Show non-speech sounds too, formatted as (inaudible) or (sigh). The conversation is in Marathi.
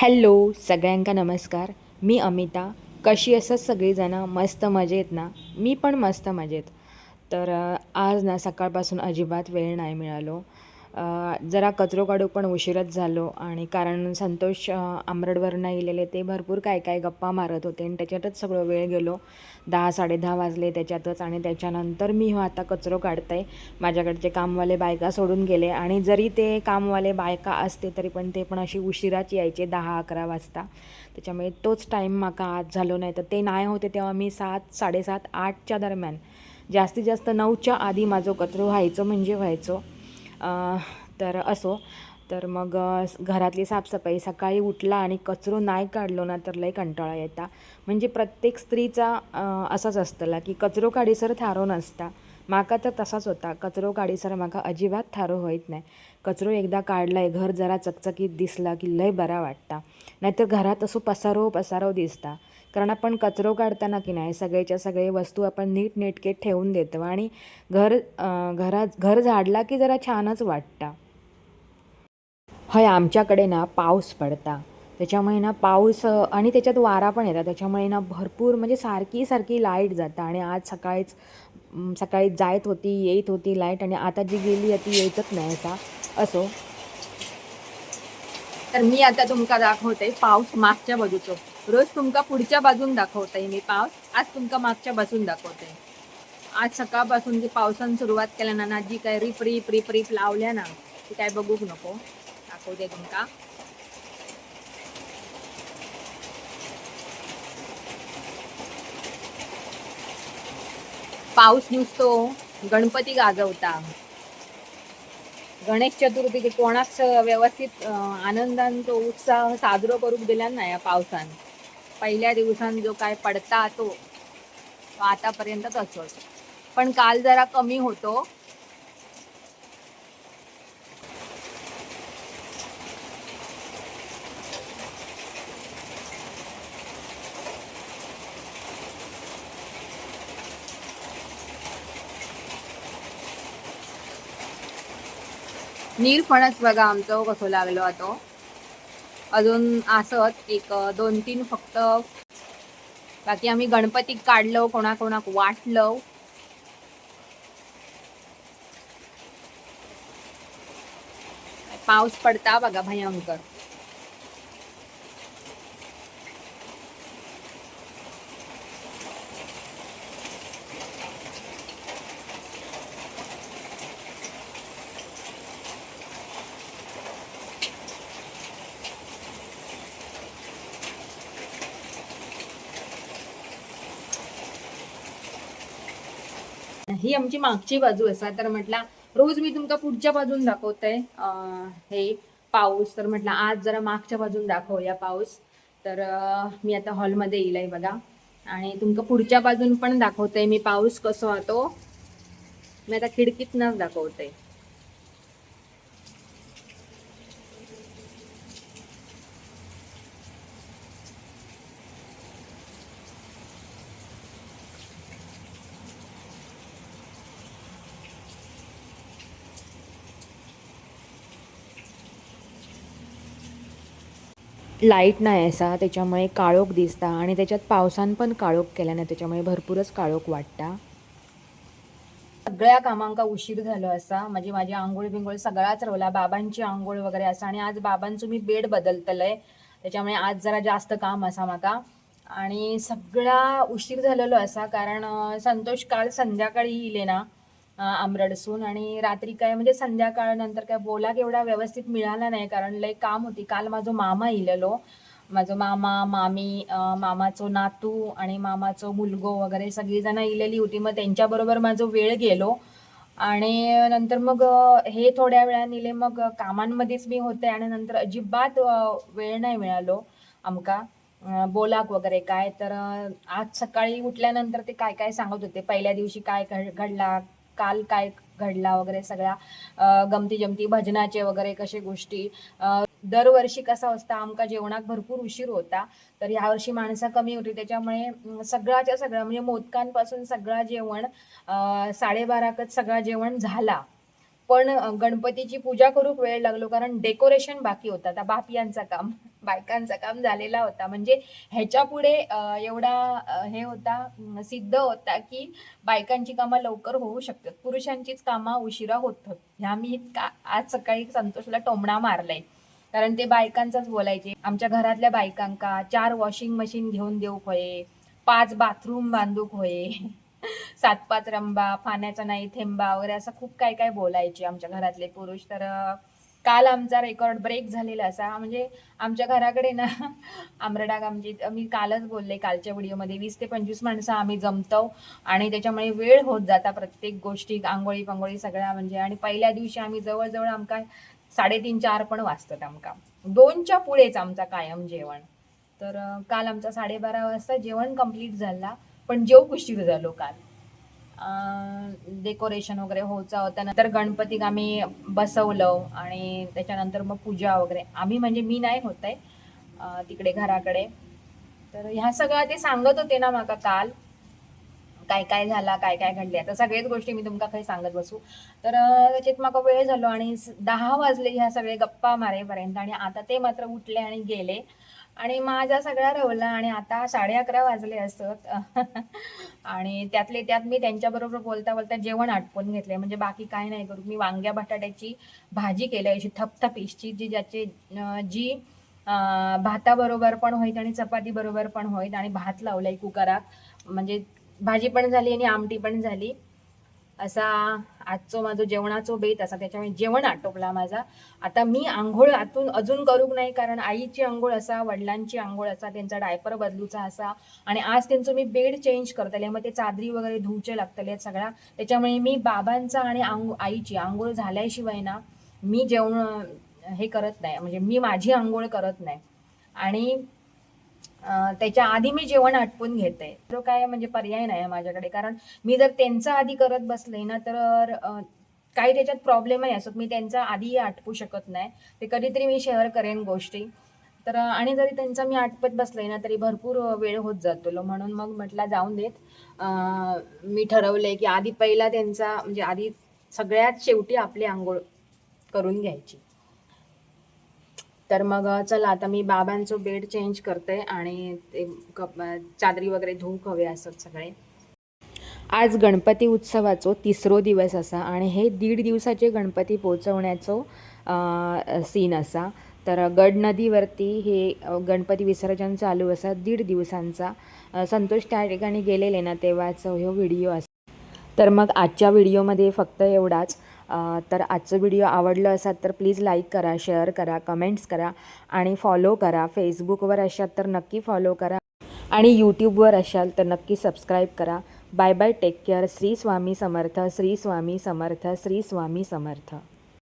हॅलो सगळ्यांका नमस्कार. मी अमिता. कशी असं सगळीजणं? मस्त मजेत ना? मी पण मस्त मजेत. तर आज ना सकाळपासून अजिबात वेळ नाही मिळालो. जरा कचरो काढू पण उशीरच झालो आणि कारण संतोष अ, आंबरडवरनं ते भरपूर काय काय गप्पा मारत होते आणि त्याच्यातच सगळं वेळ गेलो. दहा साडेदहा वाजले त्याच्यातच आणि त्याच्यानंतर मी हो आता कचरो काढते माझ्याकडचे कामवाले बायका सोडून गेले आणि जरी ते कामवाले बायका असते तरी पण ते पण अशी उशिराच यायचे दहा अकरा वाजता. त्याच्यामुळे तोच टाईम माका आज झालो नाही तर ते नाही होते तेव्हा मी सात साडेसात आठच्या दरम्यान. जास्तीत जास्त नऊच्या आधी माझं कचरो व्हायचं म्हणजे व्हायचो. तर असो. तर मग घरातली साफसफाई सकाळी उठला आणि कचरो नाही काढलो ना तर लय कंटाळा येता. म्हणजे प्रत्येक स्त्रीचा असंच असतला की कचरो काडीसर थारो नसता. माका तर तसाच होता. कचरो काडीसर माका अजिबात थारो होईत नाही कचरो एकदा काढलाय घर जरा चकचकीत दिसला की लय बरा वाटता. नाहीतर घरात असो पसारो पसारो दिसता. कारण आपण कचरो काढताना की नाही सगळ्याच्या सगळे वस्तू आपण नीट नेटके ठेवून देतो आणि घर घरात घर झाडला की जरा छानच वाटता. हय आमच्याकडे ना पाऊस पडता. त्याच्यामुळे ना पाऊस आणि त्याच्यात वारा पण येतात. त्याच्यामुळे ना भरपूर म्हणजे सारखी सारखी लाइट जातं आणि आज सकाळीच सकाळी जायत होती येत होती लाइट आणि आता जी गेली आहे ती येतच नाही असा असो. तर मी आता तुमका दाखवते पाऊस मागच्या बाजूचो. रोज तुमका पुढच्या बाजून दाखवते मी पाऊस आज तुमका मागच्या बाजून दाखवते. आज सकाळपासून जी पावसानं सुरुवात केल्या ना ना जी काय रिप रिप रिप रिप लावल्या ना ती काय बघूक नको. दाखवते तुमका. पाऊस नुसतो गणपती गाजवता. गणेश चतुर्थीचे कोणाच व्यवस्थित आनंदान तो उत्साह साजरो करूक दिला नाही या पावसान. पहिल्या दिवसान जो काय पडता तो तो आतापर्यंत पण काल जरा कमी होतो. नीरफणस बघा आमचं कसं लागलो आता. अजून असत एक दोन तीन फक्त. बाकी आम्ही गणपतीक काढलो कोणाकोणाक वाटलो. पाऊस पडता बघा भयंकर. ही आमची मागची बाजू असा तर म्हटला रोज मी तुमका पुढच्या बाजून दाखवते. हे पाऊस तर म्हटलं आज जरा मागच्या बाजून दाखवूया पाऊस. तर मी आता हॉलमध्ये येईल आहे बघा. आणि तुमका पुढच्या बाजून पण दाखवते मी पाऊस कसो होतो. मी आता खिडकीतनच दाखवते. लाइट नाही असा त्याच्यामुळे काळोख दिसता आणि त्याच्यात पावसान पण काळोख केल्याने त्याच्यामुळे भरपूरच काळोख वाटता. सगळ्या कामांका उशीर झालो असा म्हणजे माझी आंघोळ बिंघोळ सगळाच रवला बाबांची आंघोळ वगैरे असा आणि आज बाबांचं मी बेड बदलतलंय त्याच्यामुळे आज जरा जास्त काम असा माका. आणि सगळा उशीर झालेलो असा कारण संतोष काल संध्याकाळी इले ना आमरडसून आणि रात्री काय म्हणजे संध्याकाळ नंतर काय बोला एवढा व्यवस्थित मिळाला नाही. कारण लय काम होती. काल माझो मामा इलेलो. माझो मामा मामी मामाचो नातू आणि मामाचो मुलगो वगैरे सगळी जण इलेली होती. मग त्यांच्याबरोबर माझो वेळ गेलो. आणि नंतर मग हे थोड्या वेळाने इले मग कामांमध्येच मी होते आणि नंतर अजिबात वेळ नाही मिळालो आमका. बोलाक वगैरे काय. तर आज सकाळी उठल्यानंतर ते काय काय सांगत होते? पहिल्या दिवशी काय घड- घडला? काल काय घडला वगैरे सगळ्या गमती जमती भजनाचे वगैरे कसे गोष्टी. दरवर्षी कसा असता आमका जेवणाक भरपूर उशीर होता तर यावर्षी माणसं कमी होती त्याच्यामुळे सगळ्याच्या सगळं म्हणजे मोदकांपासून सगळं जेवण साडेबाराकच सगळं जेवण झाला. पण गणपतीची पूजा करूक वेळ लागलो कारण डेकोरेशन बाकी होता. त्या बापियांचा काम बायकांचा काम झालेला होता. म्हणजे ह्याच्या पुढे एवढा हे होता सिद्ध होता की बायकांची कामं लवकर होऊ शकतात. पुरुषांचीच कामं उशिरा होत ह्या मी का आज सकाळी संतोषला टोमणा मारलाय. कारण ते बायकांचाच बोलायचे. आमच्या घरातल्या बायकांका चार वॉशिंग मशीन घेऊन देऊक होय. पाच बाथरूम बांधूक होय. सात पाच रंबा पाण्याचा नाही थेंबा वगैरे असं खूप काय काय बोलायचे आमच्या घरातले पुरुष. तर काल आमचा रेकॉर्ड ब्रेक झालेला असा. म्हणजे आमच्या घराकडे ना (laughs) आमरडाग आमची मी कालच बोलले कालच्या व्हिडिओमध्ये वीस ते पंचवीस माणसं आम्ही जमतो आणि त्याच्यामुळे वेळ होत जाता प्रत्येक गोष्टी आंघोळी पांगोळी सगळ्या म्हणजे. आणि पहिल्या दिवशी आम्ही जवळजवळ आमका साडेतीन चार पण वाजतात आमका. दोनच्या पुढेच आमचा कायम जेवण. तर काल आमचा साडेबारा वाजता जेवण कंप्लीट झाला. पण जेव उशीर झालो काल डेकोरेशन वगैरे होचा होता नंतर गणपतीक आम्ही बसवलं आणि त्याच्यानंतर मग पूजा वगैरे. आम्ही म्हणजे मी नाही होत आहे तिकडे घराकडे. तर ह्या सगळ्या ते सांगत होते ना माका काल. काय काय झाला काय काय घडले आता सगळ्याच गोष्टी मी तुमका काही सांगत बसू. तर त्याच्यात माका वेळ झालो आणि दहा वाजले ह्या सगळे गप्पा मारेपर्यंत आणि आता ते मात्र उठले आणि गेले. आणि माझा सगळा रवला आणि आता साडे अकरा वाजले असत. (laughs) आणि त्यातले त्यात मी त्यांच्याबरोबर बोलता बोलता जेवण आटपून घेतले म्हणजे बाकी काय नाही करू. मी वांग्या बटाट्याची भाजी केली अशी थपथपीसची जी ज्याची जी भाताबरोबर पण होईत आणि चपाती बरोबर पण होईत. आणि भात लावलाय कुकरात. म्हणजे भाजी पण झाली आणि आमटी पण झाली. असा आजचो माझो जेवणाचो बेत असा त्याच्यामुळे जेवण आटोपला माझा. आता मी आंघोळ आतून अजून करूक नाही कारण आईची आंघोळ असा वडिलांची आंघोळ असा त्यांचा डायपर बदलूचा असा आणि आज त्यांचं मी बेड चेंज करतले मग ते चादरी वगैरे धुवचे लागतले सगळ्या त्याच्यामुळे मी बाबांचा आणि आंघो आईची आंघोळ झाल्याशिवाय ना मी जेवण हे करत नाही म्हणजे मी माझी आंघोळ करत नाही. आणि त्याच्या आधी मी जेवण आटपून घेते. तो काय म्हणजे पर्याय नाही आहे माझ्याकडे. कारण मी जर त्यांचा आधी करत बसले ना तर काही त्याच्यात प्रॉब्लेमही असत. मी त्यांचा आधी आटपू शकत नाही. ते कधीतरी मी शेअर करेन गोष्टी. तर आणि जरी त्यांचा मी आटपत बसले ना तरी भरपूर वेळ होत जातो. म्हणून मग म्हटला जाऊन देत. मी ठरवले की आधी पहिला त्यांचा म्हणजे आधी सगळ्यात शेवटी आपली आंघोळ करून घ्यायची. तर मग चला आता मी बाबांचं बेड चेंज करते आणि ते कप चादरी वगैरे धूक हवे असत सगळे. आज गणपती उत्सवाचो तिसरो दिवस असा आणि हे दीड दिवसाचे गणपती पोचवण्याचो सीन असा. तर गड नदीवरती हे गणपती विसर्जन चालू असा दीड दिवसांचा. संतोष त्या ठिकाणी गेलेले ना तेव्हाचं ह्यो व्हिडिओ असा. तर मग आजच्या व्हिडिओमध्ये फक्त एवढाच. तर आजचं व्हिडिओ आवडलं असाल तर प्लीज लाईक करा शेअर करा कमेंट्स करा आणि फॉलो करा. फेसबुकवर असाल तर नक्की फॉलो करा आणि यूट्यूबवर असाल तर नक्की सबस्क्राईब करा. Bye bye take care Shri Swami Samarth Shri Swami Samarth Shri Swami Samarth.